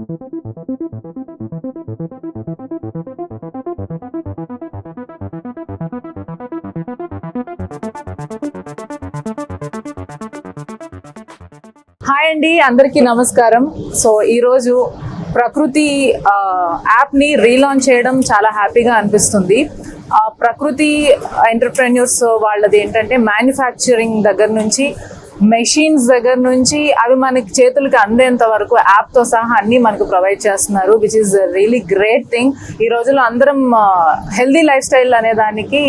Hi అండి అందరికీ నమస్కారం. సో ఈరోజు ప్రకృతి యాప్ని రీలాంచ్ చేయడం చాలా హ్యాపీగా అనిపిస్తుంది. ఆ, ప్రకృతి ఎంటర్ప్రెన్యూర్స్ వాళ్ళది ఏంటంటే మ్యానుఫ్యాక్చరింగ్ దగ్గర నుంచి మెషిన్స్ దగ్గర నుంచి అవి మనకి చేతులకి అందేంత వరకు యాప్తో సహా అన్ని మనకు ప్రొవైడ్ చేస్తున్నారు which is really great thing ఈ రోజుల్లో అందరం హెల్దీ లైఫ్ స్టైల్ అనే దానికి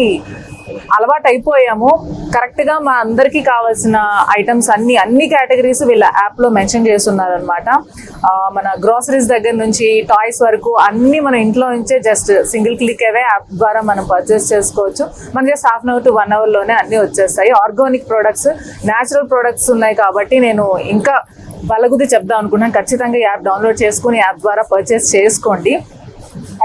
అలవాటు అయిపోయాము కరెక్ట్గా మా అందరికీ కావాల్సిన ఐటమ్స్ అన్ని అన్ని కేటగిరీస్ వీళ్ళ యాప్లో మెన్షన్ చేస్తున్నారు అనమాట మన గ్రోసరీస్ దగ్గర నుంచి టాయ్స్ వరకు అన్ని మన ఇంట్లో నుంచే జస్ట్ సింగిల్ క్లిక్ అవే యాప్ ద్వారా మనం పర్చేస్ చేసుకోవచ్చు. మన just half an hour to one అవర్లోనే అన్ని వచ్చేస్తాయి. ఆర్గానిక్ ప్రొడక్ట్స్ న్యాచురల్ ప్రొడక్ట్స్ ఉన్నాయి కాబట్టి నేను ఇంకా పలగుది చెప్దాం అనుకున్నాను. ఖచ్చితంగా యాప్ డౌన్లోడ్ చేసుకుని యాప్ ద్వారా పర్చేస్ చేసుకోండి.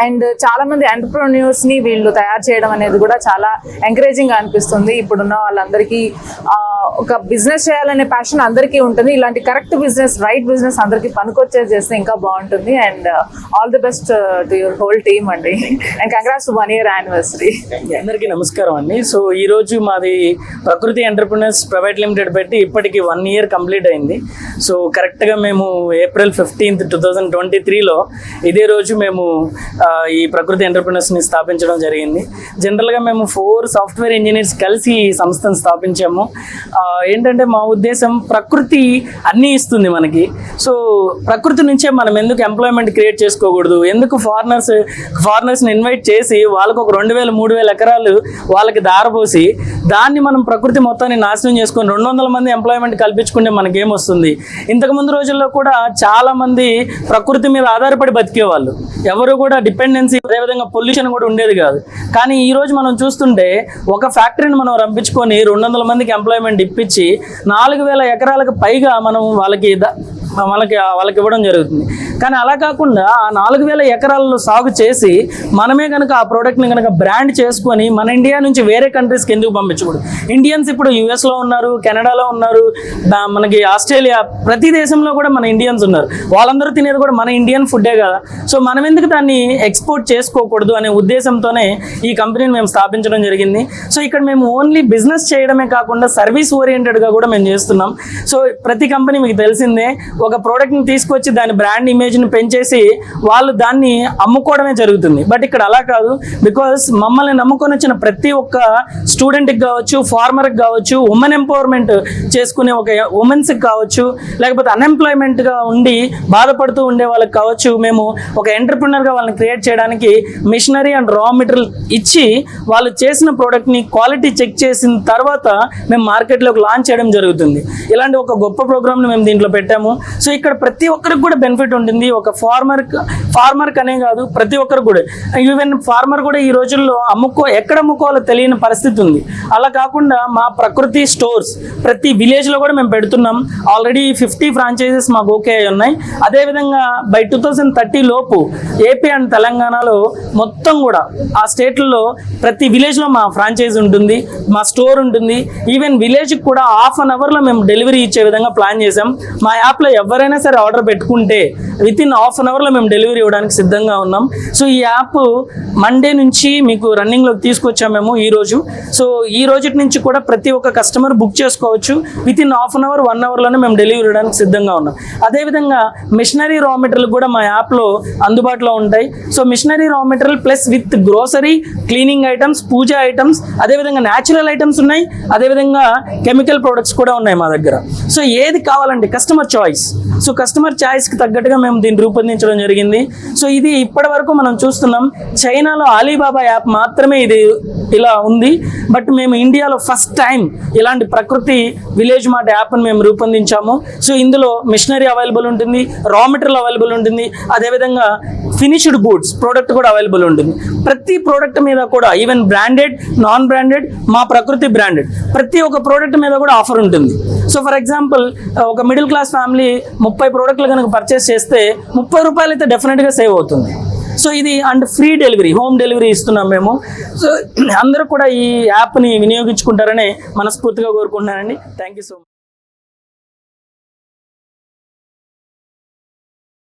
అండ్ చాలా మంది ఎంటర్ప్రెన్యూర్స్ని వీళ్ళు తయారు చేయడం అనేది కూడా చాలా ఎంకరేజింగ్గా అనిపిస్తుంది. ఇప్పుడున్న వాళ్ళందరికీ ఆ, ఒక బిజినెస్ చేయాలనే ప్యాషన్ అందరికీ ఉంటుంది. ఇలాంటి కరెక్ట్ బిజినెస్ రైట్ బిజినెస్ అందరికీ పనికొచ్చే చేస్తే ఇంకా బాగుంటుంది. And all the best to your whole team అండి. And congrats one year anniversary అందరికీ నమస్కారం అండి. సో ఈరోజు మాది ప్రకృతి ఎంటర్ప్రినర్స్ ప్రైవేట్ లిమిటెడ్ పెట్టి ఇప్పటికి వన్ ఇయర్ కంప్లీట్ అయింది. సో కరెక్ట్గా మేము April fifteenth two thousand twenty త్రీలో ఇదే రోజు మేము ఈ ప్రకృతి ఎంటర్ప్రినర్స్ని స్థాపించడం జరిగింది. జనరల్గా మేము ఫోర్ సాఫ్ట్వేర్ ఇంజనీర్స్ కలిసి ఈ సంస్థను స్థాపించాము. ఏంటంటే మా ఉద్దేశం ప్రకృతి అన్నీ ఇస్తుంది మనకి. సో ప్రకృతి నుంచే మనం ఎందుకు ఎంప్లాయ్మెంట్ క్రియేట్ చేసుకోకూడదు? ఎందుకు ఫారినర్స్ ఫారినర్స్ని ఇన్వైట్ చేసి వాళ్ళకు ఒక రెండు వేల మూడు వేల ఎకరాలు వాళ్ళకి దారపోసి దాన్ని మనం ప్రకృతి మొత్తాన్ని నాశనం చేసుకొని రెండు వందల మంది ఎంప్లాయ్మెంట్ కల్పించుకుంటే మనకి ఏమొస్తుంది ఇంతకుముందు రోజుల్లో కూడా చాలా మంది ప్రకృతి మీద ఆధారపడి బతికేవాళ్ళు. ఎవరు కూడా డిపెండెన్సీ అదేవిధంగా పొల్యూషన్ కూడా ఉండేది కాదు. కానీ ఈ రోజు మనం చూస్తుంటే ఒక ఫ్యాక్టరీని మనం రంపించుకొని రెండు వందల మందికి ఎంప్లాయ్మెంట్ ఇప్పించి నాలుగు వేల ఎకరాలకు పైగా మనం వాళ్ళకి ద- వాళ్ళకి వాళ్ళకి ఇవ్వడం జరుగుతుంది. కానీ అలా కాకుండా ఆ నాలుగు వేల ఎకరాల్లో సాగు చేసి మనమే కనుక ఆ ప్రోడక్ట్ని కనుక బ్రాండ్ చేసుకొని మన ఇండియా నుంచి వేరే కంట్రీస్కి ఎందుకు పంపించకూడదు? ఇండియన్స్ ఇప్పుడు యుఎస్లో ఉన్నారు కెనడాలో ఉన్నారు మనకి ఆస్ట్రేలియా ప్రతి దేశంలో కూడా మన ఇండియన్స్ ఉన్నారు. వాళ్ళందరూ తినేది కూడా మన ఇండియన్ ఫుడ్డే కదా. సో మనం ఎందుకు దాన్ని ఎక్స్పోర్ట్ చేసుకోకూడదు అనే ఉద్దేశంతోనే ఈ కంపెనీని మేము స్థాపించడం జరిగింది. సో ఇక్కడ మేము ఓన్లీ బిజినెస్ చేయడమే కాకుండా సర్వీస్ ఓరియంటెడ్గా కూడా మేము చేస్తున్నాం. సో ప్రతి కంపెనీ మీకు తెలిసిందే ఒక ప్రోడక్ట్ని తీసుకొచ్చి దాని బ్రాండ్ ఇమేజ్ని పెంచేసి వాళ్ళు దాన్ని అమ్ముకోవడమే జరుగుతుంది. బట్ ఇక్కడ అలా కాదు. బికాస్ మమ్మల్ని నమ్ముకొని వచ్చిన ప్రతి ఒక్క స్టూడెంట్కి కావచ్చు ఫార్మర్కి కావచ్చు ఉమెన్ ఎంపవర్మెంట్ చేసుకునే ఒక ఉమెన్స్కి కావచ్చు లేకపోతే అన్ఎంప్లాయ్మెంట్గా ఉండి బాధపడుతూ ఉండే వాళ్ళకి కావచ్చు మేము ఒక ఎంటర్ప్రినర్గా వాళ్ళని క్రియేట్ చేయడానికి మిషనరీ అండ్ రా మెటీరియల్ ఇచ్చి వాళ్ళు చేసిన ప్రోడక్ట్ని క్వాలిటీ చెక్ చేసిన తర్వాత మేము మార్కెట్లోకి లాంచ్ చేయడం జరుగుతుంది. ఇలాంటి ఒక గొప్ప ప్రోగ్రామ్ని మేము దీంట్లో పెట్టాము. సో ఇక్కడ ప్రతి ఒక్కరికి కూడా బెనిఫిట్ ఉంటుంది. ఒక ఫార్మర్ ఫార్మర్ అనే కాదు ప్రతి ఒక్కరికి కూడా. ఈవెన్ ఫార్మర్ కూడా ఈ రోజుల్లో అమ్ముకో ఎక్కడ అమ్ముకోవాలో తెలియని పరిస్థితి ఉంది. అలా కాకుండా మా ప్రకృతి స్టోర్స్ ప్రతి విలేజ్లో కూడా మేము పెడుతున్నాం. ఆల్రెడీ ఫిఫ్టీ ఫ్రాంచైజెస్ మాకు ఓకే అయి ఉన్నాయి. అదేవిధంగా బై టూ థౌజండ్ థర్టీ లోపు ఏపీ అండ్ తెలంగాణలో మొత్తం కూడా ఆ స్టేట్లలో ప్రతి విలేజ్లో మా ఫ్రాంచైజ్ ఉంటుంది మా స్టోర్ ఉంటుంది. ఈవెన్ విలేజ్కి కూడా హాఫ్ అన్ అవర్లో మేము డెలివరీ ఇచ్చే విధంగా ప్లాన్ చేసాం మా యాప్లో ఎవరైనా సరే ఆర్డర్ పెట్టుకుంటే విత్ ఇన్ హాఫ్ అన్ అవర్లో మేము డెలివరీ ఇవ్వడానికి సిద్ధంగా ఉన్నాం. సో ఈ యాప్ మండే నుంచి మీకు రన్నింగ్లోకి తీసుకొచ్చాం మేము ఈ రోజు. సో ఈ రోజు నుంచి కూడా ప్రతి ఒక్క కస్టమర్ బుక్ చేసుకోవచ్చు. Within half an hour one అవర్లోనే మేము డెలివరీ ఇవ్వడానికి సిద్ధంగా ఉన్నాం. అదేవిధంగా మిషనరీ రా మెటీరియల్ కూడా మా యాప్లో అందుబాటులో ఉంటాయి. So machinery raw material plus with grocery cleaning items puja items అదేవిధంగా న్యాచురల్ ఐటమ్స్ ఉన్నాయి. అదేవిధంగా కెమికల్ ప్రొడక్ట్స్ కూడా ఉన్నాయి మా దగ్గర. సో ఏది కావాలంటే కస్టమర్ చాయిస్ సో కస్టమర్ చాయిస్కి తగ్గట్టుగా మేము దీన్ని రూపొందించడం జరిగింది. సో ఇది ఇప్పటి వరకు మనం చూస్తున్నాం. చైనాలో అలీబాబా యాప్ మాత్రమే ఇది ఇలా ఉంది. బట్ మేము ఇండియాలో ఫస్ట్ టైం ఇలాంటి ప్రకృతి విలేజ్ మాట యాప్ని మేము రూపొందించాము. సో ఇందులో మిషనరీ అవైలబుల్ ఉంటుంది రా మెటీరియల్ అవైలబుల్ ఉంటుంది అదేవిధంగా ఫినిష్డ్ గూడ్స్ ప్రోడక్ట్ కూడా అవైలబుల్ ఉంటుంది. ప్రతి ప్రోడక్ట్ మీద కూడా ఈవెన్ బ్రాండెడ్ నాన్ బ్రాండెడ్ మా ప్రకృతి బ్రాండెడ్ ప్రతి ఒక్క ప్రోడక్ట్ మీద కూడా ఆఫర్ ఉంటుంది. సో ఫర్ ఎగ్జాంపుల్ ఒక మిడిల్ క్లాస్ ఫ్యామిలీ ముప్పై ప్రోడక్ట్లు కనుక పర్చేస్ చేస్తే ముప్పై రూపాయలు అయితే డెఫినెట్గా సేవ్ అవుతుంది. సో ఇది and free delivery home delivery ఇస్తున్నాం మేము. సో అందరూ కూడా ఈ యాప్ని వినియోగించుకుంటారని మనస్ఫూర్తిగా కోరుకుంటున్నానండి. Thank you so much